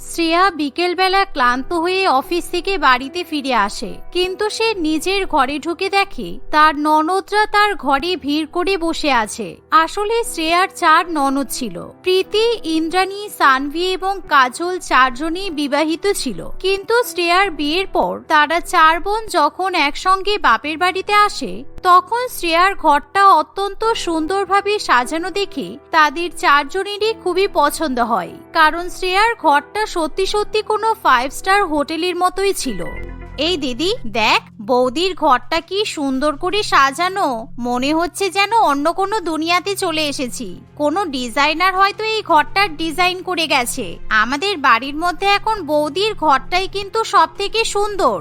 শ্রেয়া বিকেলবেলা ক্লান্ত হয়ে অফিস থেকে বাড়িতে ফিরে আসে। কিন্তু সে নিজের ঘরে ঢুকে দেখে তার ননদরা তার ঘরে ভিড় করে বসে আছে। আসলে শ্রেয়ার চার ননদ ছিল। প্রীতি, ইন্দ্রাণী, সানভি এবং কাজল চারজনই বিবাহিত ছিল। কিন্তু শ্রেয়ার বিয়ের পর তারা চার বোন যখন একসঙ্গে বাপের বাড়িতে আসে তখন শ্রেয়ার ঘরটা অত্যন্ত সুন্দরভাবে সাজানো দেখে তাদের চারজনেরই খুবই পছন্দ হয়, কারণ শ্রেয়ার ঘরটা সত্যি সত্যি কোনো ফাইভ স্টার হোটেলের মতোই ছিল। এই দিদি, দেখ, বৌদির ঘরটা কি সুন্দর করে সাজানো। মনে হচ্ছে যেন অন্য কোনো দুনিয়াতে চলে এসেছি। কোনো ডিজাইনার হয়তো এই ঘরটার ডিজাইন করে গেছে। আমাদের বাড়ির মধ্যে এখন বৌদির ঘরটাই কিন্তু সব থেকে সুন্দর।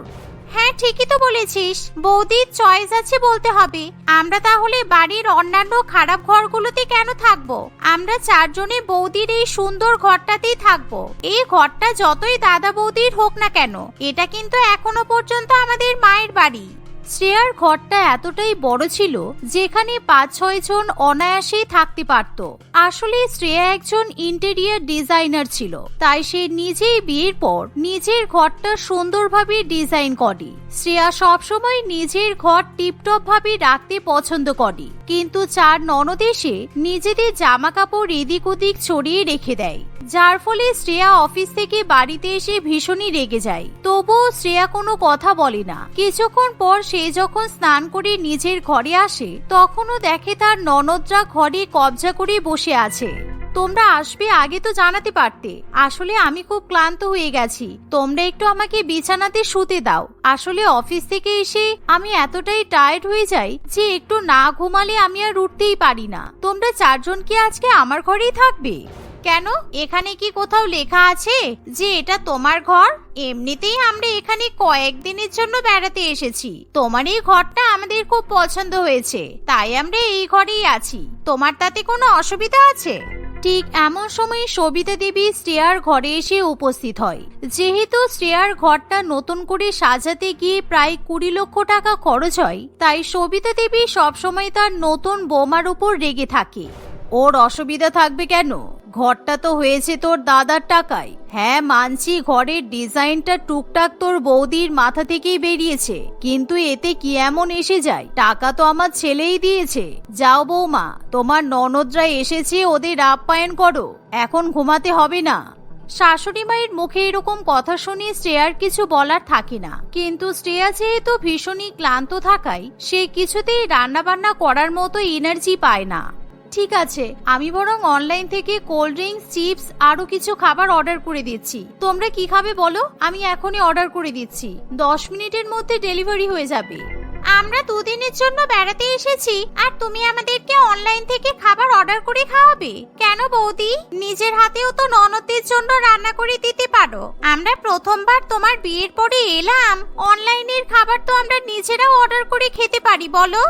হ্যাঁ ঠিকই তো বলেছিস। বৌদির চয়েস আছে বলতে হবে। আমরা তাহলে বাড়ির অন্যান্য খারাপ ঘরগুলোতে কেন থাকব? আমরা চারজনে বৌদির এই সুন্দর ঘরটাতেই থাকব। এই ঘরটা যতই দাদা বৌদির হোক না কেন, এটা কিন্তু এখনও পর্যন্ত আমাদের মায়ের বাড়ি। শ্রেয়ার ঘরটা এতটাই বড় ছিল যেখানে পাঁচ, ছয় জন অনায়াসেই থাকতে পারত। আসলে শ্রেয়া একজন ইন্টেরিয়ার ডিজাইনার ছিল, তাই সে নিজেই বিয়ের পর নিজের ঘরটা সুন্দরভাবে ডিজাইন করে। শ্রেয়া সবসময় নিজের ঘর টিপটপ ভাবে রাখতে পছন্দ করে, কিন্তু চার ননদ এসে নিজেদের জামা কাপড় এদিক ওদিক ছড়িয়ে রেখে দেয়। যার ফলে শ্রেয়া অফিস থেকে বাড়িতে এসে ভীষণই রেগে যায়। তবুও শ্রেয়া কোনো কথা বলে না। কিছুক্ষণ পর সে যখন স্নান করে নিজের ঘরে আসে, তখনও দেখে তার ননদরা ঘরে কবজা করে বসে আছে। তোমরা আসবে আগে তো জানাতে পারতে। আসলে আমি খুব ক্লান্ত হয়ে গেছি। তোমরা একটু আমাকে বিছানাতে শুতে দাও। আসলে অফিস থেকে এসে আমি এতটাই টায়ার্ড হয়ে যাই যে একটু না ঘুমালে আমি আর উঠতেই পারি না। তোমরা চারজন কি আজকে আমার ঘরেই থাকবে? কেন? এখানে কি কোথাও লেখা আছে যে এটা তোমার ঘর? এমনিতেই আমরা এখানে কয়েকদিনের জন্য বেড়াতে এসেছি। তোমার এই ঘরটা আমাদের খুব পছন্দ হয়েছে। তাই আমরা এই ঘরেই আছি। তোমার তাতে কোনো অসুবিধা আছে? ঠিক এমন সময় সবিতা দেবী শ্রেয়ার ঘরে এসে উপস্থিত হয়। যেহেতু শ্রেয়ার ঘরটা নতুন করে সাজাতে গিয়ে প্রায় কুড়ি লক্ষ টাকা খরচ হয়, তাই সবিতা দেবী সবসময় তার নতুন বোমার উপর রেগে থাকে। ওর অসুবিধা থাকবে কেন? ঘরটা তো হয়েছে তোর দাদার টাকায়। হ্যাঁ মানছি, ঘরের ডিজাইনটা টুকটাক তোর বৌদির মাথা থেকেই বেরিয়েছে। কিন্তু এতে কি এমন এসে যায়? টাকা তো আমার ছেলেই দিয়েছে। যাও বৌমা, তোমার ননদরা এসেছে, ওদের আপ্যায়ন করো। এখন ঘুমাতে হবে না। শাশুড়ি মায়ের মুখে এরকম কথা শুনে শ্রেয়ার কিছু বলার থাকে না। কিন্তু শ্রেয়া যেহেতু ভীষণই ক্লান্ত থাকায়, সে কিছুতেই রান্না বান্না করার মতো এনার্জি পায় না। ঠিক আছে। আমি বরং অনলাইন থেকে কোল্ড ড্রিঙ্কস চিপস আরও কিছু খাবার অর্ডার করে দিচ্ছি। তোমরা কি খাবে বলো? আমি এখনই অর্ডার করে দিচ্ছি। দশ মিনিটের মধ্যে ডেলিভারি হয়ে যাবে। আমরা দুদিনের জন্য বেড়াতে এসেছি আর তুমি আমাদেরকে অনলাইন থেকে খাবার অর্ডার করে খাওয়াবে। কেন বৌদি? নিজের হাতেও তো ননদের জন্য রান্না করে দিতে পারো। আমরা প্রথমবার তোমার বিয়ের পরে এলাম। অনলাইনের খাবার তো আমরা নিজেরাও অর্ডার করে খেতে পারি, বলো?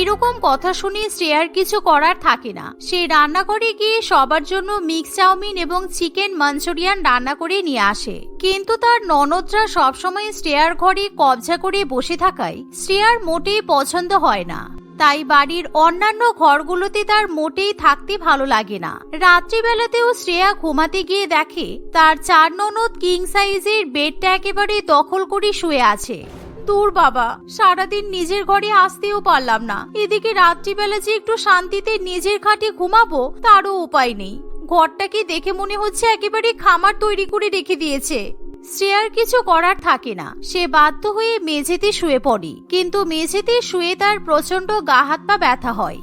এরকম কথা শুনে শ্রেয়ার কিছু করার থাকে না। সে রান্নাঘরে গিয়ে সবার জন্য মিক্স চাউমিন এবং চিকেন মাঞ্চুরিয়ান রান্না করে নিয়ে আসে। কিন্তু তার ননদরা সবসময় শ্রেয়ার ঘরে কবজা করে বসে থাকায় শ্রেয়ার মোটেই পছন্দ হয় না। তাই বাড়ির অন্যান্য ঘরগুলোতে তার মোটেই থাকতে ভালো লাগে না। রাত্রিবেলাতেও শ্রেয়া ঘুমাতে গিয়ে দেখে তার চার ননদ কিং সাইজের বেডটা একেবারে দখল করে শুয়ে আছে। দূর বাবা, সারাদিন নিজের ঘরে আসতেও পারলাম না। এদিকে রাত্রিবেলা যে একটু শান্তিতে নিজের খাটে ঘুমাবো, তারও উপায় নেই। ঘরটাকে দেখে মনে হচ্ছে একেবারে খামার তৈরি করে রেখে দিয়েছে। শ্রেয়ার কিছু করার থাকে না। সে বাধ্য হয়ে মেঝেতে শুয়ে পড়ে। কিন্তু মেঝেতে শুয়ে তার প্রচণ্ড গা হাত পা ব্যথা হয়।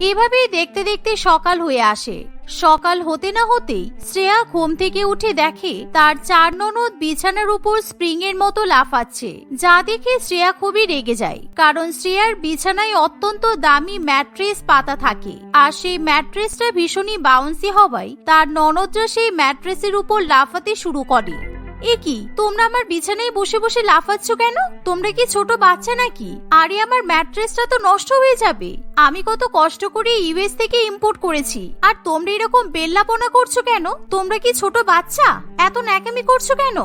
এভাবেই দেখতে দেখতে সকাল হয়ে আসে। সকাল হতে না হতেই শ্রেয়া ঘুম থেকে উঠে দেখে তার চার ননদ বিছানার উপর স্প্রিং এর মতো লাফাচ্ছে, যা দেখে শ্রেয়া খুবই রেগে যায়, কারণ শ্রেয়ার বিছানায় অত্যন্ত দামি ম্যাট্রেস পাতা থাকে, আর সেই ম্যাট্রেসটা ভীষণই বাউন্সি হওয়ায় তার ননদরা সেই ম্যাট্রেসের উপর লাফাতে শুরু করে। এ কি? তোমরা আমার বিছানায় বসে বসে লাফাচ্ছ কেন? তোমরা কি ছোট বাচ্চা নাকি? আরে, আমার ম্যাট্রেসটা তো নষ্ট হয়ে যাবে। আমি কত কষ্ট করে ইউএস থেকে ইম্পোর্ট করেছি। আর তোমরা এরকম বেল্লাপনা করছ কেন? তোমরা কি ছোট বাচ্চা? এত ন্যাকামি করছ কেন?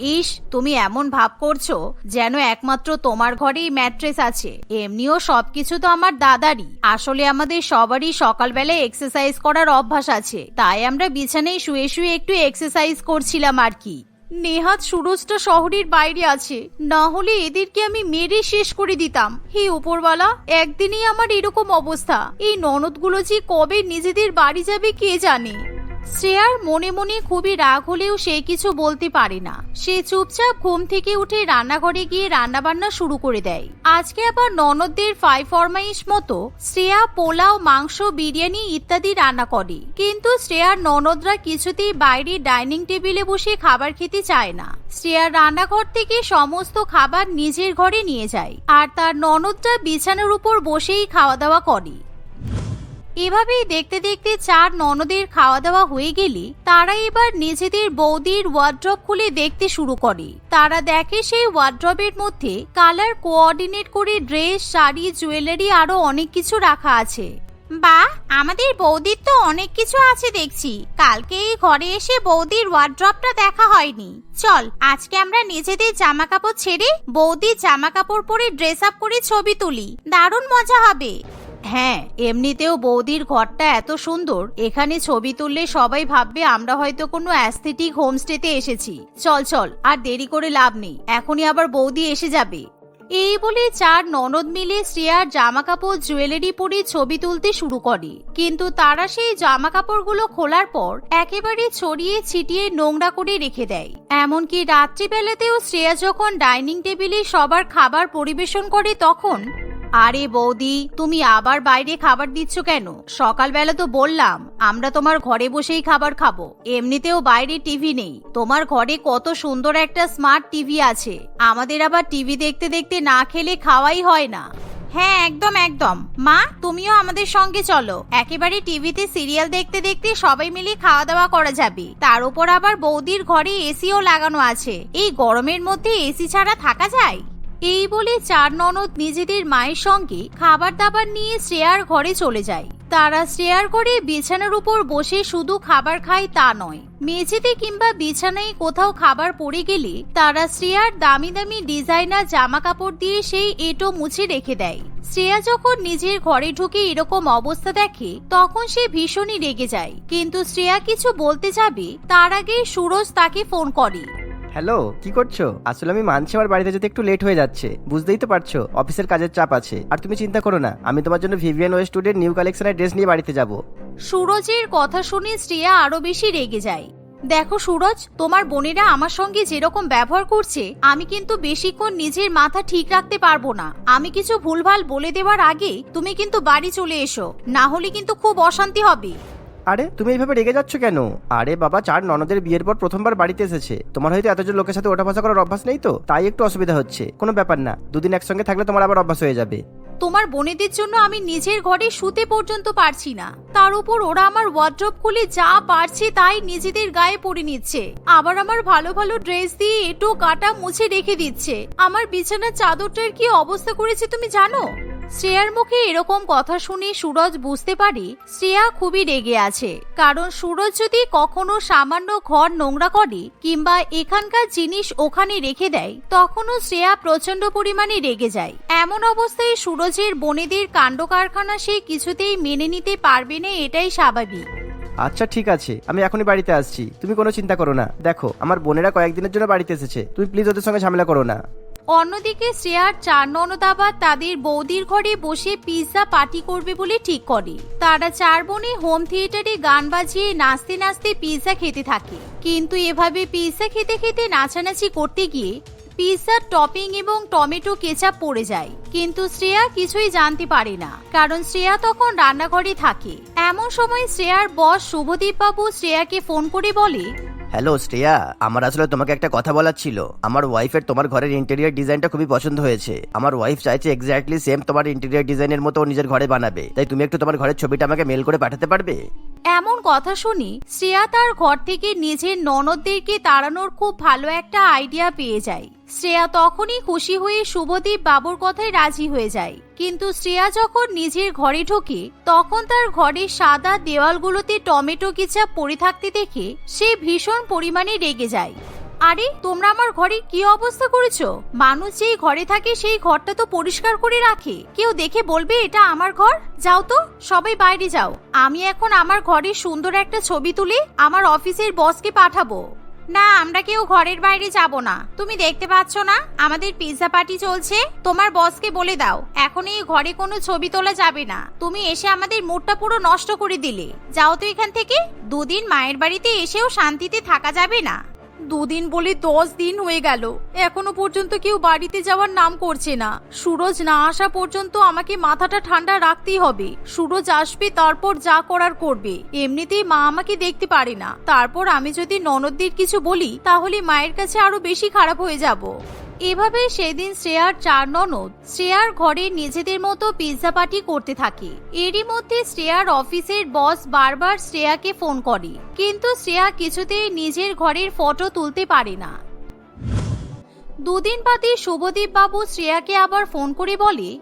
ইস, তুমি এমন ভাব করছ যেন একমাত্র তোমার ঘরেই ম্যাট্রেস আছে। এমনিও সবকিছু তো আমার দাদারই। আসলে আমাদের সবারই সকালবেলায় এক্সারসাইজ করার অভ্যাস আছে। তাই আমরা বিছানায় শুয়ে শুয়ে একটু এক্সারসাইজ করছিলাম আর কি। নেহাত সুরজটা শহরের বাইরে আছে। না হলে এদেরকে আমি মেরে শেষ করে দিতাম। হে উপরওয়ালা, একদিনই আমার এরকম অবস্থা। এই ননদগুলো যে কবে নিজেদের বাড়ি যাবে কে জানে? শ্রেয়ার মনে মনে খুবই রাগ হলেও সে কিছু বলতে পারে না। সে চুপচাপ ঘুম থেকে উঠে রান্নাঘরে গিয়ে রান্নাবান্না শুরু করে দেয়। আজকে আবার ননদদের ফাই ফরমাইশ মতো শ্রেয়া পোলাও, মাংস, বিরিয়ানি ইত্যাদি রান্না করে। কিন্তু শ্রেয়ার ননদরা কিছুতেই বাইরে ডাইনিং টেবিলে বসে খাবার খেতে চায় না। শ্রেয়ার রান্নাঘর থেকে সমস্ত খাবার নিজের ঘরে নিয়ে যায়। আর তার ননদরা বিছানার উপর বসেই খাওয়া দাওয়া করে। এভাবেই দেখতে দেখতে চার ননদের খাওয়া দাওয়া হয়ে গেলে তারা এবার নিজেদের বৌদির ওয়ার্ড্রপ খুলে দেখতে শুরু করে। তারা দেখে সেই ওয়ার্ড্রপের মধ্যে কালার কোঅর্ডিনেট করে ড্রেস শাড়ি জুয়েলারি আরও অনেক কিছু রাখা আছে। বা, আমাদের বৌদির তো অনেক কিছু আছে দেখছি। কালকে এই ঘরে এসে বৌদির ওয়ার্ড্রপটা দেখা হয়নি। চল, আজকে আমরা নিজেদের জামা কাপড় ছেড়ে বৌদির জামা কাপড় পরে ড্রেস আপ করে ছবি তুলি। দারুণ মজা হবে। হ্যাঁ এমনিতেও বৌদির ঘরটা এত সুন্দর। এখানে ছবি তুললে সবাই ভাববে আমরা হয়তো কোনো অ্যাস্থেটিক হোমস্টেতে এসেছি। চল চল, আর দেরি করে লাভ নেই। এখনই আবার বৌদি এসে যাবে। এই বলে চার ননদ মিলে শ্রেয়ার জামা কাপড় জুয়েলারি পরে ছবি তুলতে শুরু করে। কিন্তু তারা সেই জামা কাপড়গুলো খোলার পর একেবারে ছড়িয়ে ছিটিয়ে নোংরা করে রেখে দেয়। এমনকি রাত্রিবেলাতেও শ্রেয়া যখন ডাইনিং টেবিলে সবার খাবার পরিবেশন করে তখন আরে বৌদি, তুমি আবার বাইরে খাবার দিচ্ছ কেন? সকালবেলা তো বললাম, আমরা তোমার ঘরে বসেই খাবার খাব। এমনিতেও বাইরে টিভি নেই। তোমার ঘরে কত সুন্দর একটা স্মার্ট টিভি আছে। আমাদের আবার টিভি দেখতে দেখতে না খেলে খাওয়াই হয় না। হ্যাঁ একদম একদম। মা, তুমিও আমাদের সঙ্গে চলো। একেবারে টিভিতে সিরিয়াল দেখতে দেখতে সবাই মিলে খাওয়া দাওয়া করা যাবে। তার উপর আবার বৌদির ঘরে এসিও লাগানো আছে। এই গরমের মধ্যে এসি ছাড়া থাকা যায়? এই বলে চার ননদ নিজেদের মায়ের সঙ্গে খাবার দাবার নিয়ে শ্রেয়ার ঘরে চলে যায়। তারা শ্রেয়ার ঘরে বিছানার উপর বসে শুধু খাবার খায় তা নয়। মেঝেতে কিংবা বিছানায় কোথাও খাবার পড়ে গেলে তারা শ্রেয়ার দামি দামি ডিজাইনার জামা কাপড় দিয়ে সেই এটো মুছে রেখে দেয়। শ্রেয়া যখন নিজের ঘরে ঢুকে এরকম অবস্থা দেখে, তখন সে ভীষণই রেগে যায়। কিন্তু শ্রেয়া কিছু বলতে যাবে, তার আগে সুরজ তাকে ফোন করে। হ্যালো, কি করছ? আসলে আমি মানছি আমার বাড়িতে যেতে একটু লেট হয়ে যাচ্ছে। বুঝতেই তো পারছ, অফিসের কাজের চাপ আছে। আর তুমি চিন্তা করো না, আমি তোমার জন্য ভিভিয়ান ওয়েস্টউডের নিউ কালেকশনের ড্রেস নিয়ে বাড়িতে যাব। সুরজের কথা শুনে শ্রেয়া আরও বেশি রেগে যায়। দেখো সুরজ, তোমার বোনেরা আমার সঙ্গে যেরকম ব্যবহার করছে, আমি কিন্তু বেশিক্ষণ নিজের মাথা ঠিক রাখতে পারব না। আমি কিছু ভুলভাল বলে দেওয়ার আগে তুমি কিন্তু বাড়ি চলে এসো, না হলে কিন্তু খুব অশান্তি হবে। আরে, তুমি এইভাবে রেগে যাচ্ছ কেন? আরে বাবা, চার ননদের বিয়ের পর প্রথমবার বাড়িতে এসেছে। তোমার হয়তো এতজন লোকের সাথে ওঠা বসা করার অভ্যাস নেই তো? তাই একটু অসুবিধা হচ্ছে। কোনো ব্যাপার না, দুদিন একসঙ্গে থাকলে তোমার আবার অভ্যাস হয়ে যাবে। তোমার বোনেদের জন্য আমি নিজের ঘরে শুতে পর্যন্ত পারছি না। তার উপর ওরা আমার ওয়ার্ড্রপ খুলে যা পারছে তাই নিজেদের গায়ে পরে নিচ্ছে। আবার আমার ভালো ভালো ড্রেস দিয়ে এটো কাটা মুছে রেখে দিচ্ছে। আমার বিছানার চাদরটার কি অবস্থা করেছে তুমি জানো? শ্রেয়ার মুখে এরকম কথা শুনে সুরজ বুঝতে পারে শ্রেয়া খুবই রেগে আছে। কারণ সুরজ যদি কখনো সামান্য ঘর নোংরা করে কিংবা এখানকার জিনিস ওখানে রেখে দেয়, তখনও শ্রেয়া প্রচণ্ড পরিমাণে রেগে যায়। এমন অবস্থায় সুরজের বনেদের কাণ্ড কারখানা সে কিছুতেই মেনে নিতে পারবে না এটাই স্বাভাবিক। আচ্ছা ঠিক আছে। আমি এখনই বাড়িতে আসছি। তুমি কোনো চিন্তা করো না। দেখো, আমার বোনেরা কয়েকদিনের জন্য বাড়িতে এসেছে। তুমি প্লিজ ওদের সঙ্গে ঝামেলা করো না। অন্যদিকে শ্রেয়ার চার ননদ তাদের বৌদির ঘরে বসে পিৎজা পার্টি করবে বলে ঠিক করে। তারা চার বোনে হোম থিয়েটারে গান বাজিয়ে নাচতে নাচতে পিৎজা খেতে থাকে। কিন্তু এভাবে পিৎজা খেতে খেতে নাচানাচি করতে গিয়ে পিৎজার টপিং এবং টমেটো কেচাপ পড়ে যায়। কিন্তু শ্রেয়া কিছুই জানতে পারে না, কারণ শ্রেয়া তখন রান্নাঘরে থাকে। এমন সময় শ্রেয়ার বস শুভদীপ বাবু শ্রেয়াকে ফোন করে বলে হ্যালো শ্রেয়া আমার আসলে তোমাকে একটা কথা বলার ছিল। আমার ওয়াইফের তোমার ঘরের ইন্টেরিয়ার ডিজাইনটা খুবই পছন্দ হয়েছে। আমার ওয়াইফ চাইছে এক্স্যাক্টলি সেম তোমার ইন্টেরিয়ার ডিজাইনের মতো নিজের ঘরে বানাবে। তাই তুমি একটু তোমার ঘরের ছবিটা আমাকে মেল করে পাঠাতে পারবে? এমন কথা শুনি, শ্রেয়া তার ঘর থেকে নিজের ননদদেরকে তাড়ানোর খুব ভালো একটা আইডিয়া পেয়ে যায়। শ্রেয়া তখনই খুশি হয়ে শুভদীপ বাবুর কথায় রাজি হয়ে যায়। কিন্তু শ্রেয়া যখন নিজের ঘরে ঢোকে, তখন তার ঘরের সাদা দেওয়ালগুলোতে টমেটো কিচাপ পড়ে থাকতে দেখে সে ভীষণ পরিমাণে রেগে যায়। আরে, তোমরা আমার ঘরে কি অবস্থা করেছ? মানুষ যেই ঘরে থাকে সেই ঘরটা তো পরিষ্কার করে রাখে। কেউ দেখে বলবে এটা আমার ঘর? যাও তো, সবাই বাইরে যাও। আমি এখন আমার ঘরের সুন্দর একটা ছবি তুলে আমার অফিসের বসকে পাঠাবো। না, আমরা কেউ ঘরের বাইরে যাব না। তুমি দেখতে পাচ্ছ না, আমাদের পিৎজা পার্টি চলছে। তোমার বসকে বলে দাও, এখন এই ঘরে কোনো ছবি তোলা যাবে না। তুমি এসে আমাদের মুডটা পুরো নষ্ট করে দিলে। যাও তো এখান থেকে, দুদিন মায়ের বাড়িতে এসেও শান্তিতে থাকা যাবে না। দুদিন বলে দশ দিন হয়ে গেল। এখনও পর্যন্ত কেউ বাড়িতে যাওয়ার নাম করছে না। সুরজ না আসা পর্যন্ত আমাকে মাথাটা ঠান্ডা রাখতেই হবে। সুরজ আসবে, তারপর যা করার করবে। এমনিতেই মা আমাকে দেখতে পারে না। তারপর আমি যদি ননদদের কিছু বলি, তাহলে মায়ের কাছে আরও বেশি খারাপ হয়ে যাব। এভাবে সেদিন শ্রেয়ার চার ননদ, শ্রেয়ার ঘরে নিজেদের মতো পিৎজা পার্টি করতে থাকে। এরই মধ্যে শ্রেয়ার অফিসের বস বারবার শ্রেয়াকে ফোন করে। কিন্তু শ্রেয়া কিছুতেই নিজের ঘরের ফটো তুলতে পারে না। দুদিন বাদে শুভদীপ বাবু শ্রেয়াকে আবার ফোন করে বলে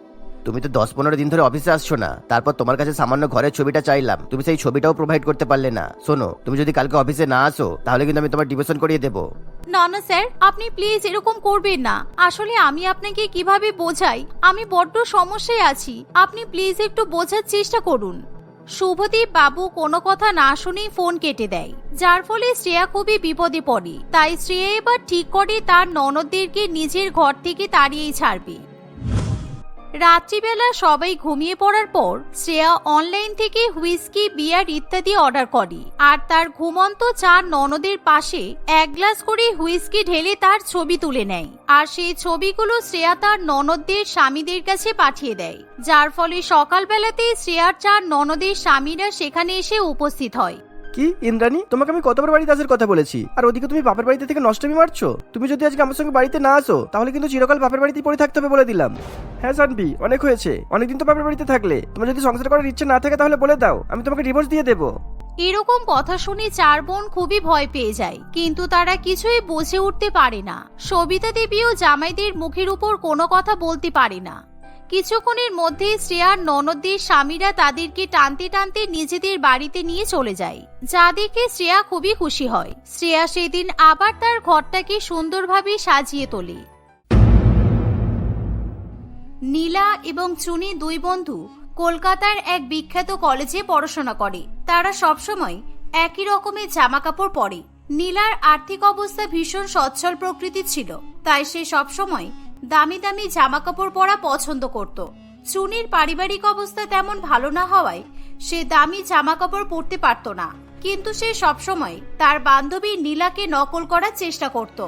তুমি তো দশ পনেরো দিন ধরে অফিসে আসছো না। তারপর তোমার কাছে সামান্য ঘরের ছবিটা চাইলাম। তুমি সেই ছবিটাও প্রোভাইড করতে পারলে না। শোনো, তুমি যদি কালকে অফিসে না আসো, তাহলে কিন্তু আমি তোমার ডিভিশন করিয়ে দেবো। না না, স্যার, আপনি প্লিজ এরকম করবেন না। আসলে আমি আপনাকে কীভাবে বোঝাই? আমি বড্ড সমস্যায় আছি। আপনি প্লিজ একটু বোঝার চেষ্টা করুন। শুভদীপ বাবু কোনো কথা না শুনেই ফোন কেটে দেয়। যার ফলে শ্রেয়া খুবই বিপদে পড়ে। তাই শ্রেয়া এবার ঠিক করে তার ননদদেরকে নিজের ঘর থেকে তাড়িয়েই ছাড়বে। রাত্রিবেলা সবাই ঘুমিয়ে পড়ার পর শ্রেয়া অনলাইন থেকে হুইস্কি বিয়ার ইত্যাদি অর্ডার করে। আর তার ঘুমন্ত চার ননদের পাশে এক গ্লাস করে হুইস্কি ঢেলে তার ছবি তুলে নেয়। আর সেই ছবিগুলো শ্রেয়া তার ননদদের স্বামীদের কাছে পাঠিয়ে দেয়। যার ফলে সকালবেলাতেই শ্রেয়ার চার ননদের স্বামীরা সেখানে এসে উপস্থিত হয়। কি? ইন্দ্রাণী, তোমাকে আমি কতবার বাড়িতে আসার কথা বলেছি। আর ওদিকে তুমি বাপের বাড়িতে থেকে নষ্টমি মারছো? তুমি যদি আজকে আমার সঙ্গে বাড়িতে না আসো, তাহলে কিন্তু চিরকাল বাপের বাড়িতেই পড়ে থাকতে হবে বলে দিলাম। হ্যাঁ সানবি অনেক হয়েছে। অনেকদিন তো বাপের বাড়িতে থাকলে। তোমার যদি সংসার করার ইচ্ছে না থাকে তাহলে বলে দাও, আমি তোমাকে ডিভোর্স দিয়ে দেবো। এরকম কথা শুনে চার বোন খুবই ভয় পেয়ে যায়, কিন্তু তারা কিছুই বুঝে উঠতে পারে না। সবিতা দেবীও জামাইদের মুখের উপর কোনো কথা বলতে পারে না। কিছুক্ষণের মধ্যে শ্রেয়ার ননদদের স্বামীরা তাদেরকে টানতে টানতে নিজেদের বাড়িতে নিয়ে চলে যায়। যা দেখে শ্রেয়া খুবই খুশি হয়। শ্রেয়া সেদিন আবার তার ঘরটাকে সুন্দরভাবে সাজিয়ে তোলে। নীলা এবং চুনি দুই বন্ধু কলকাতার এক বিখ্যাত কলেজে পড়াশোনা করে। তারা সবসময় একই রকমের জামা কাপড় পরে। নীলার আর্থিক অবস্থা ভীষণ সচ্ছল প্রকৃতির ছিল। তাই সে সবসময় দামি দামি জামা কাপড় পরা পছন্দ করত। চুনির পারিবারিক অবস্থা তেমন ভালো না হওয়ায় সে দামি জামা কাপড় পরতে পারত না। কিন্তু সে সবসময় তার বান্ধবী নীলাকে নকল করার চেষ্টা করত।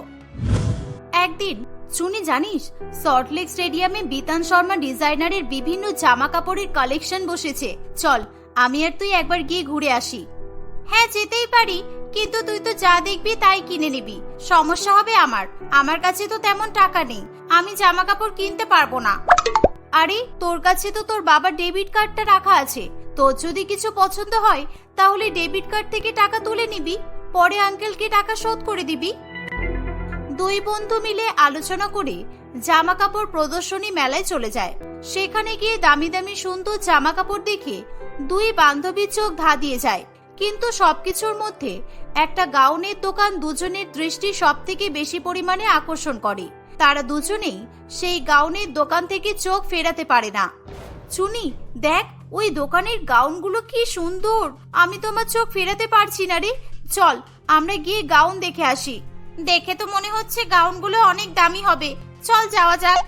একদিন, চুনি জানিস সল্টলেক স্টেডিয়ামে বিতান শর্মা ডিজাইনারের বিভিন্ন জামা কাপড়ের কালেকশন বসেছে। চল, আমি আর তুই একবার গিয়ে ঘুরে আসি। হ্যাঁ যেতেই পারি। কিন্তু তুই তো যা দেখবি তাই কিনে নিবি। সমস্যা হবে আমার। আমার কাছে তো তেমন টাকা নেই। আমি জামা কাপড় কিনতে পারব না। আরে, তোর কাছে তো তোর বাবার ডেবিট কার্ডটা রাখা আছে। তোর যদি কিছু পছন্দ হয়, তাহলে ডেবিট কার্ড থেকে টাকা তুলে নিবি। পরে আঙ্কেলকে টাকা শোধ করে দিবি। দুই বন্ধু মিলে আলোচনা করে জামা কাপড় প্রদর্শনী মেলায় চলে যায়। সেখানে গিয়ে দামি দামি সুন্দর জামা কাপড় দেখে দুই বান্ধবীর চোখ ধা দিয়ে যায়। কিন্তু সবকিছুর মধ্যে একটা গাউনের দোকান দুজনের দৃষ্টি সব থেকে বেশি পরিমাণে আকর্ষণ করে। তারা দুজনেই সেই গাউনের দোকান থেকে চোখ ফেরাতে পারে না। চুনি, দেখ, ওই দোকানের গাউনগুলো কি সুন্দর। আমি তোমার চোখ ফেরাতে পারছি না রে। চল, আমরা গিয়ে গাউন দেখে আসি। দেখে তো মনে হচ্ছে গাউনগুলো অনেক দামি হবে। চল যাওয়া যাক।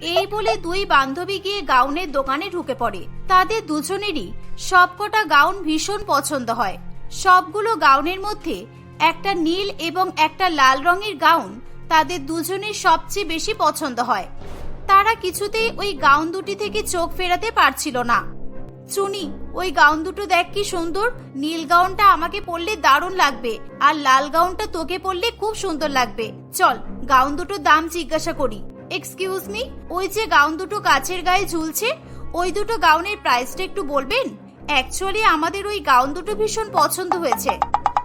এই বলে দুই বান্ধবী গিয়ে গাউনের দোকানে ঢুকে পড়ে। তাদের দুজনেরই সবকটা গাউন ভীষণ পছন্দ হয়। সবগুলো গাউনের মধ্যে একটা নীল এবং একটা লাল রঙের গাউন তাদের দুজনের সবচেয়ে বেশি পছন্দ হয়। তারা কিছুতেই ওই গাউন দুটি থেকে চোখ ফেরাতে পারছিল না। চুনি, ওই গাউন দুটো দেখ কি সুন্দর। নীল গাউনটা আমাকে পরলে দারুণ লাগবে আর লাল গাউনটা তোকে পরলে খুব সুন্দর লাগবে। চল, গাউন দুটোর দাম জিজ্ঞাসা করি। এক্সকিউজ মি ওই যে গাউন দুটো গাছের গায়ে ঝুলছে ওই দুটো গাউনের প্রাইসটা একটু বলবেন? অ্যাকচুয়ালি আমাদের ওই গাউন দুটো ভীষণ পছন্দ হয়েছে।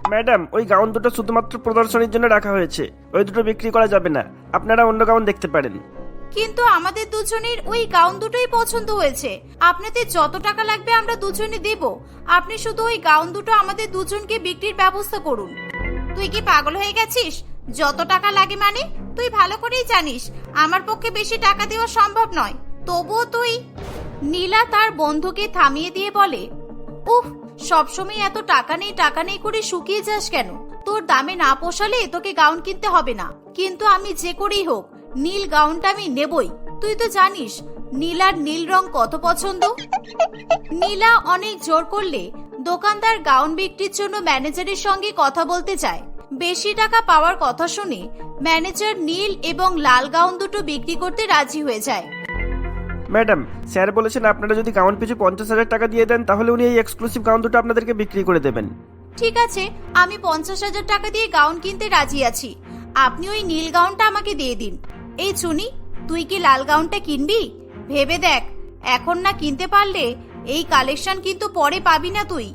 ম্যাডাম ওই গাউন দুটো শুধুমাত্র প্রদর্শনীর জন্য রাখা হয়েছে। ওই দুটো বিক্রি করা যাবে না। আপনারা অন্য গাউন দেখতে পারেন। কিন্তু আমাদের দুজনের ওই গাউন দুটোই পছন্দ হয়েছে। আপনাদের যত টাকা লাগবে আমরা দুজনে দেব। আপনি শুধু ওই গাউন দুটো আমাদের দুজনকে বিক্রির ব্যবস্থা করুন। তুই কি পাগল হয়ে গেছিস? যত টাকা লাগে মানে তুই ভালো করেই জানিস, আমার পক্ষে বেশি টাকা দেওয়া সম্ভব নয়। তবুও তুই? নীলা তার বন্ধুকে থামিয়ে দিয়ে বলে, উফ, সবসময় এত টাকা নেই টাকা নেই করে শুকিয়ে যাস কেন? তোর দামে না পোষালে তোকে গাউন কিনতে হবে না। কিন্তু আমি যে করেই হোক, নীল গাউনটা আমি নেবই। তুই তো জানিস, নীলার নীল রং কত পছন্দ? নীলা অনেক জোর করলে দোকানদার গাউন বিক্রির জন্য ম্যানেজারের সঙ্গে কথা বলতে চায় বেশি টাকা পাওয়ার কথা শুনে ম্যানেজার নীল এবং লাল গাউন দুটো বিক্রি করতে রাজি হয়ে যায়। ম্যাডাম স্যার বলেছেন আপনারা যদি গাউন পিছু পঞ্চাশ হাজার টাকা দিয়ে দেন তাহলে উনি এই এক্সক্লুসিভ গাউন দুটো আপনাদেরকে বিক্রি করে দেবেন। ঠিক আছে আমি পঞ্চাশ হাজার টাকা দিয়ে গাউন কিনতে রাজি আছি। আপনি ওই নীল গাউনটা আমাকে দিয়ে দিন। এই চুনি তুই কি লাল গাউনটা কিনবি? ভেবে দেখ এখন না কিনতে পারলে এই কালেকশন কিন্তু পরে পাবি না তুই।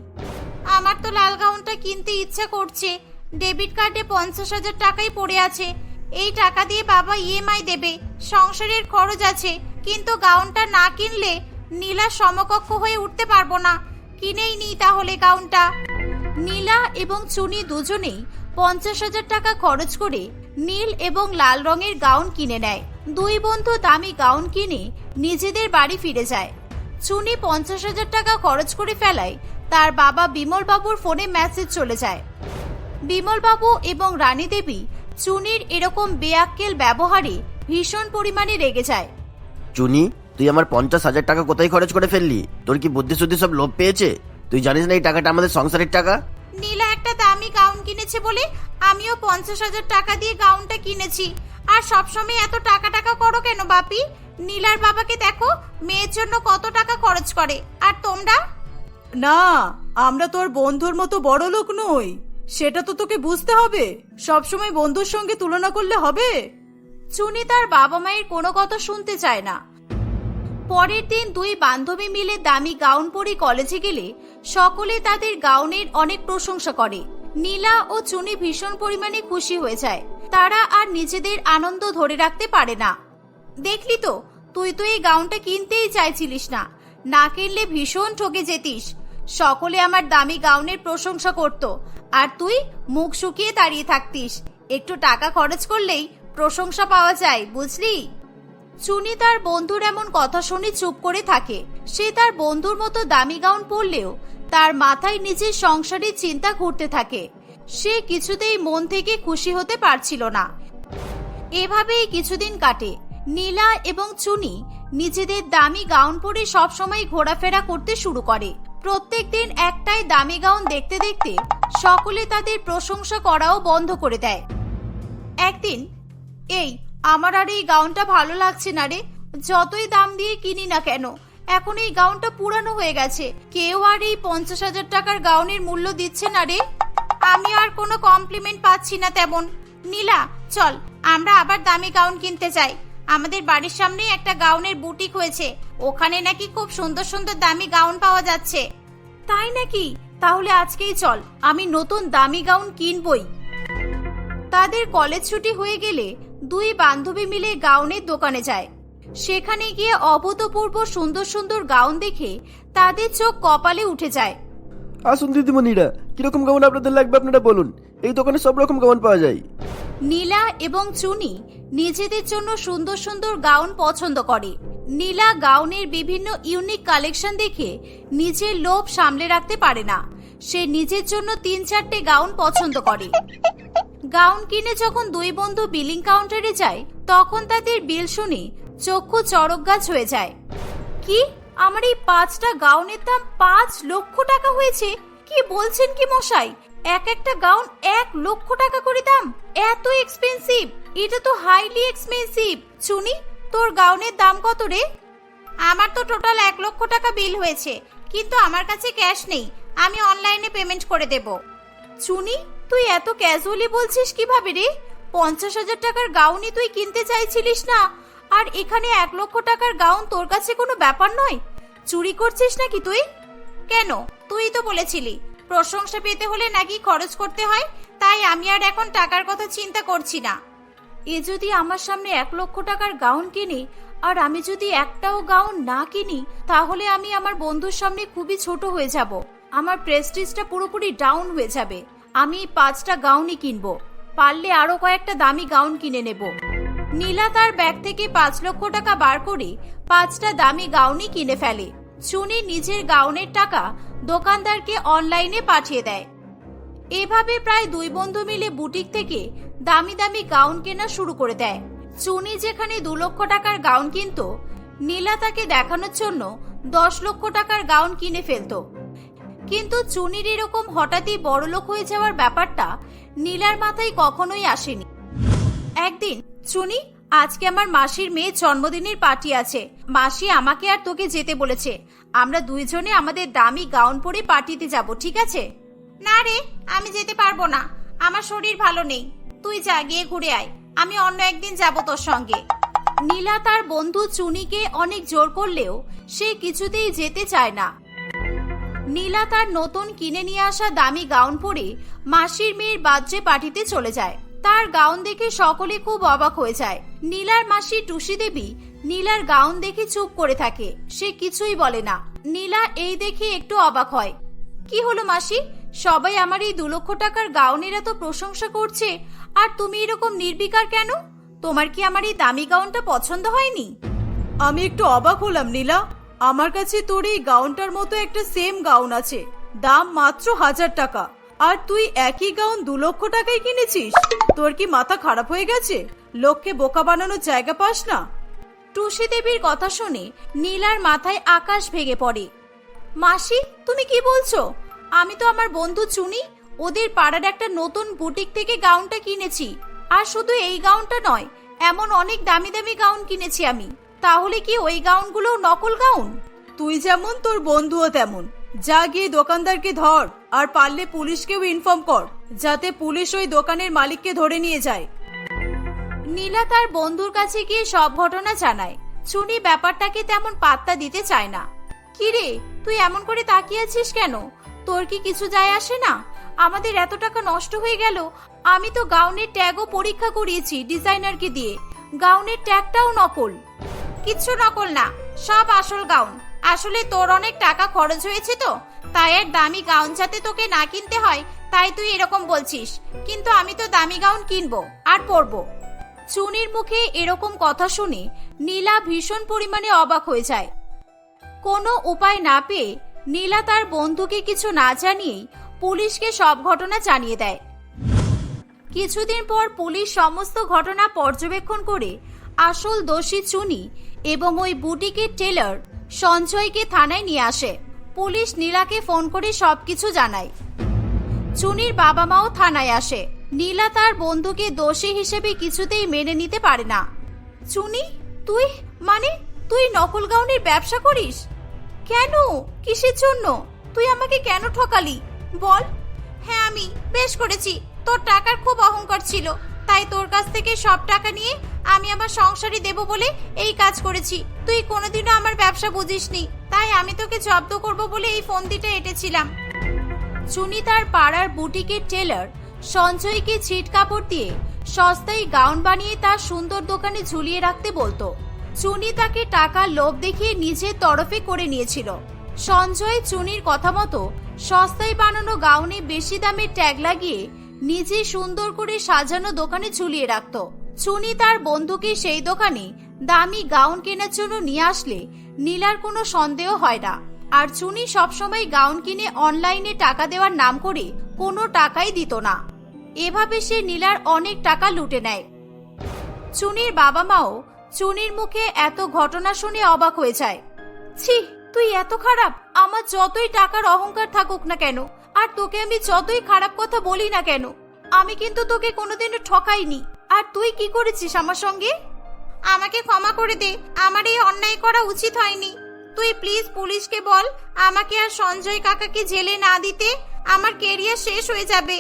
আমার তো লাল গাউনটা কিনতে ইচ্ছা করছে। ডেবিট কার্ডে পঞ্চাশ হাজার টাকাই পড়ে আছে। এই টাকা দিয়ে বাবা ইএমআই দেবে। সংসারের খরচ আছে। কিন্তু গাউনটা না কিনলে নীলা সমকক্ষ হয়ে উঠতে পারব না। কিনেই নি তাহলে গাউনটা। নীলা এবং চুনি দুজনেই পঞ্চাশ হাজার টাকা খরচ করে নীল এবং লাল রঙের গাউন কিনে নেয়। দুই বন্ধু দামি গাউন কিনে নিজেদের বাড়ি ফিরে যায়। চুনি পঞ্চাশ হাজার টাকা খরচ করে ফেলায় তার বাবা বিমল বাবুর ফোনে মেসেজ চলে যায়। বিমল বাবু এবং রানী দেবী চুনির এরকম বেয়াক্কেল ব্যবহারে ভীষণ পরিমাণে রেগে যায়। চুনি তুই আমার পঞ্চাশ হাজার টাকা কোথায় খরচ করে ফেললি? তোর কি বুদ্ধি শুদ্ধি সব লোভ পেয়েছে? তুই জানিস না এই টাকাটা আমাদের সংসারের টাকা? নীলা একটা দামি গাউন কিনেছে বলে আমিও পঞ্চাশ হাজার টাকা দিয়ে গাউনটা কিনেছি। আর সবসময় এত টাকা টাকা করো কেন বাপি? নীলার বাবাকে দেখো মেয়ের জন্য কত টাকা খরচ করে। আর তোমরা? না আমরা তোর বন্ধুর মতো বড় লোক নই। সেটা তো তোকে বুঝতে হবে। সবসময় বন্ধুর সঙ্গে তুলনা করলে হবে। চুনি তার বাবা মায়ের কোনো কথা শুনতে চায় না। পরের দিন দুই বান্ধবী মিলে দামি গাউন পরে কলেজে গেলে সকলে তাদের গাউনের অনেক প্রশংসা করে। নীলা ও চুনি ভীষণ পরিমাণে খুশি হয়ে যায়। তারা আর নিজেদের আনন্দ ধরে রাখতে পারে না। দেখলি তো, তুই তো এই গাউনটা কিনতেই চাইছিলিস না। না কিনলে ভীষণ ঠকে যেতিস। সকলে আমার দামি গাউনের প্রশংসা করত। আর তুই মুখ শুকিয়ে দাঁড়িয়ে থাকতিস। একটু টাকা খরচ করলেই প্রশংসা পাওয়া যায়, বুঝলি? চুনি তার বন্ধুর এমন কথা শুনে চুপ করে থাকে। সে তার বন্ধুর মতো দামি গাউন পরলেও তার মাথায় নিজের সংসারের চিন্তা ঘুরতে থাকে। সে কিছুতেই মন থেকে খুশি হতে পারছিল না। এভাবেই কিছুদিন কাটে। নীলা এবং চুনি নিজেদের দামি গাউন পরে সবসময় ঘোরাফেরা করতে শুরু করে। প্রত্যেকদিন একটাই দামি গাউন দেখতে দেখতে সকলে তাদের প্রশংসা করাও বন্ধ করে দেয়। একদিন, এই, আমার আর এই গাউনটা ভালো লাগছে না রে, যতই দাম দিয়ে কিনি না কেন, এখন এই গাউনটা পুরানো হয়ে গেছে, কেউ আর এই পঞ্চাশ হাজার টাকার গাউনের মূল্য দিচ্ছে না রে। আমি আর কোনো কমপ্লিমেন্ট পাচ্ছি না তেমন। নীলা, চল, আমরা আবার দামি গাউন কিনতে চাই। আমাদের বাড়ির সামনে একটা গাউনের বুটিক হয়েছে। ওখানে নাকি খুব সুন্দর সুন্দর দামি গাউন পাওয়া যাচ্ছে। তাই নাকি? তাহলে আজকেই চল, আমি নতুন দামি গাউন কিনবই। তাদের কলেজ ছুটি হয়ে গেলে দুই বান্ধবী মিলে গাউনের দোকানে যায়। সেখানে গিয়ে অভূতপূর্ব সুন্দর সুন্দর গাউন দেখে তাদের চোখ কপালে উঠে যায়। আসুন দিদিমণিরা, কীরকম গাউন আপনাদের লাগবে আপনারা বলুন। এই দোকানে সব রকম গাউন পাওয়া যায়। নীলা এবং চুনি নিজেদের জন্য সুন্দর সুন্দর গাউন পছন্দ করে। নীলা গাউনের বিভিন্ন ইউনিক কালেকশন দেখে নিজের লোভ সামলে রাখতে পারে না। সে নিজের জন্য তিন চারটে গাউন পছন্দ করে। গাউন কিনে যখন দুই বন্ধু বিলিং কাউন্টারে যায়, তখন তাদের বিল শুনে চক্ষু চড়ক গাছ হয়ে যায়। কি? আমার এই পাঁচটা গাউনের দাম পাঁচ লক্ষ টাকা হয়েছে? কি বলছেন কি মশাই? এক একটা গাউন এক লক্ষ টাকা করে দাম? এত এক্সপেন্সিভ এটা তো হাইলি এক্সপেন্সিভ চুনি, তোর গাউনের দাম কত রে? আমার তো টোটাল এক লক্ষ টাকা বিল হয়েছে, কিন্তু আমার কাছে ক্যাশ নেই। আমি অনলাইনে পেমেন্ট করে দেব। চুনি, তুই এত ক্যাজুয়ালি বলছিস কীভাবে রে? পঞ্চাশ হাজার টাকার গাউনই তুই কিনতে চাইছিলিস না? আর এখানে এক লক্ষ টাকার গাউন তোর কাছে কোনো ব্যাপার নয়? চুরি করছিস নাকি তুই? কেন? তুই তো বলেছিলি, প্রশংসা পেতে হলে নাকি খরচ করতে হয় তাই আমি আর এখন টাকার কথা চিন্তা করছি না। এ যদি আমার সামনে এক লক্ষ টাকার গাউন কিনি, আর আমি যদি একটাও গাউন না কিনি, তাহলে আমি আমার বন্ধুর সামনে খুবই ছোট হয়ে যাব। আমার প্রেস্টিজটা পুরোপুরি ডাউন হয়ে যাবে। আমি পাঁচটা গাউনই কিনবো। পারলে আরও কয়েকটা দামি গাউন কিনে নেব। নীলা তার ব্যাগ থেকে পাঁচ লক্ষ টাকা বার করে পাঁচটা দামি গাউনই কিনে ফেলে। চুনি নিজের গাউনের টাকা দোকানদারকে অনলাইনে পাঠিয়ে দেয়। এভাবে প্রায় দুই বন্ধু মিলে বুটিক থেকে দামি দামি গাউন কেনা শুরু করে দেয়। চুনি যেখানে দু লক্ষ টাকার গাউন কিনতো, নীলা তাকে দেখানোর জন্য দশ লক্ষ টাকার গাউন কিনে ফেলতো। কিন্তু চুনির এরকম হঠাৎই বড়লোক হয়ে যাওয়ার ব্যাপারটা নীলার মাথায় কখনোই আসেনি। একদিন, চুনি, আজকে আমার মাসির মেয়ের জন্মদিনের পার্টি আছে। মাসি আমাকে আর তোকে যেতে বলেছে। আমরা দুইজনে আমাদের দামি গাউন পরে পার্টিতে যাব, ঠিক আছে? না রে, আমি যেতে পারব না। আমার শরীর ভালো নেই। তুই যা, গিয়ে ঘুরে আয়। আমি অন্য একদিন যাব তোর সঙ্গে। নীলা তার বন্ধু চুনিকে অনেক জোর করলেও সে কিছুতেই যেতে চায় না। নীলা তার নতুন কিনে নিয়ে আসা দামি গাউন পরে মাসির মেয়ের বার্থডে পার্টিতে চলে যায়। তার গাউন দেখে সকলে খুব অবাক হয়ে যায়। নীলার মাসি টুসি দেবী নীলার গাউন দেখে চুপ করে থাকে। সে কিছুই বলে না। নীলা এই দেখে একটু অবাক হয়। কি হলো মাসি? সবাই আমার এই দু লক্ষ টাকার গাউনের এত প্রশংসা করছে আর তুমি এরকম নির্বিকার কেন? তোমার কি আমার এই দামি গাউনটা পছন্দ হয়নি? আমি একটু অবাক হলাম নীলা। আমার কাছে তোর এই গাউনটার মতো একটা সেম গাউন আছে। দাম মাত্র হাজার টাকা। আর তুই একই গাউন দু লক্ষ টাকায় কিনেছিস? তোর কি মাথা খারাপ হয়ে গেছে? লোককে বোকা বানানোর জায়গা পাস না? টুসি দেবীর কথা শুনে নীলার মাথায় আকাশ ভেঙে পড়ে। মাসি তুমি কি বলছো? আমি তো আমার বন্ধু চুনি ওদের পাড়ার একটা নতুন বুটিক থেকে গাউনটা কিনেছি। আর শুধু এই গাউনটা নয় এমন অনেক দামি দামি গাউন কিনেছি আমি। তাহলে কি ওই গাউনগুলো নকল গাউন? তুই যেমন তোর বন্ধুও তেমন। যা গিয়ে দোকানদারকে ধর আর পারলে পুলিশকেও ইনফর্ম কর যাতে পুলিশ ওই দোকানের মালিককে ধরে নিয়ে যায়। নীলা তার বন্ধুর কাছে গিয়ে সব ঘটনা জানায়। চুনি ব্যাপারটাকে তেমন পাত্তা দিতে চায় না। কিরে তুই এমন করে তাকিয়ে আছিস কেন? তোর কি কিছু যায় আসে না? আমাদের এত টাকা নষ্ট হয়ে গেল, আমি তো গাউনের ট্যাগও পরীক্ষা করিয়েছি ডিজাইনারকে দিয়ে। গাউনের ট্যাগটাও নকল। কিচ্ছু নকল না, সব আসল গাউন। আসলে তোর অনেক টাকা খরচ হয়েছে তো, তাই এক দামি গাউন যাতে তোকে না কিনতে হয়, তাই তুই এরকম বলছিস। কিন্তু আমি তো দামি গাউন কিনবো আর পরবো। চুনির মুখে এরকম কথা শুনে নীলা ভীষণ পরিমাণে অবাক হয়ে যায়। কোনো উপায় না পেয়ে নীলা তার বন্ধুকে কিছু না জানিয়েই পুলিশকে সব ঘটনা জানিয়ে দেয়। কিছুদিন পর পুলিশ সমস্ত ঘটনা পর্যবেক্ষণ করে আসল দোষী চুনি এবং ওই বুটিকের টেলার সঞ্জয়কে থানায় নিয়ে আসে। পুলিশ নীলাকে ফোন করে সবকিছু জানায়। চুনির বাবা মাও থানায় আসে। নীলা তার বন্ধুকে দোষী হিসেবে কিছুতেই মেনে নিতে পারে না। চুনি, তুই? মানে তুই নকল গাউনের ব্যবসা করিস? কেন? কিসের জন্য? তুই আমাকে কেন ঠকালি? বল। হ্যাঁ আমি বেশ করেছি। তোর টাকার খুব অহংকার ছিল। তাই তোর কাছ থেকে সব টাকা নিয়ে আমি আমার সংসারে দেব বলে এই কাজ করেছি। তুই কোনোদিনও আমার ব্যবসা বুঝিসনি। তাই আমি তোকে জব্দ করব বলে এই ফন্দিটা এঁটেছিলাম। চুনি তার পাড়ার বুটিকের টেলার সঞ্জয়কে ছিট কাপড় দিয়ে সস্তায় গাউন বানিয়ে তার সুন্দর দোকানে ঝুলিয়ে রাখতে বলতো। চুনি তাকে টাকার লোভ দেখিয়ে নিজের তরফে করে নিয়েছিল। সঞ্জয় চুনির কথা মতো সস্তায় বানানো গাউনে বেশি দামের ট্যাগ লাগিয়ে নিজে সুন্দর করে সাজানো দোকানে ঝুলিয়ে রাখত। চুনি তার বন্ধুকে সেই দোকানে দামি গাউন কেনার জন্য নিয়ে আসলে নীলার কোনো সন্দেহ হয় না। আর চুনি সবসময় গাউন কিনে অনলাইনে টাকা দেওয়ার নাম করে কোনো টাকাই দিত না। এভাবে সে নীলার অনেক টাকা লুটে নেয়। চুনির বাবা মাও চুনির মুখে এত ঘটনা শুনে অবাক হয়ে যায়। ছি, তুই এত খারাপ। আমার যতই টাকার অহংকার থাকুক না কেন, আর তোকে আমি যতই খারাপ কথা বলি না কেন, আমি কিন্তু তোকে কোনোদিনও ঠকাইনি। আর তুই কি করেছিস আমার সঙ্গে? আমাকে ক্ষমা করে দে, আমার এই অন্যায় করা উচিত হয়নি। তুই প্লিজ পুলিশকে বল, আমাকে আর সঞ্জয় কাকাকে জেলে না দিতে আমার কেরিয়ার শেষ হয়ে যাবে।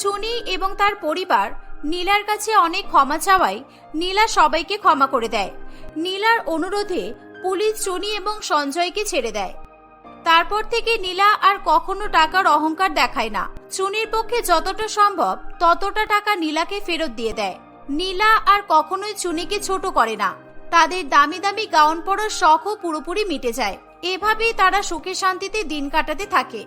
চুনি এবং তার পরিবার নীলার কাছে অনেক ক্ষমা চাওয়ায় নীলা সবাইকে ক্ষমা করে দেয়। নীলার অনুরোধে পুলিশ চুনি এবং সঞ্জয়কে ছেড়ে দেয়। তারপর থেকে নীলা আর কখনো টাকার অহংকার দেখায় না। চুনির পক্ষে যতটা সম্ভব ততটা টাকা নীলাকে ফেরত দিয়ে দেয়। নীলা আর কখনোই চুনিকে ছোট করে না। তাদের দামি দামি গাউন পরার শখও পুরোপুরি মিটে যায়। এভাবেই তারা সুখে শান্তিতে দিন কাটাতে থাকে।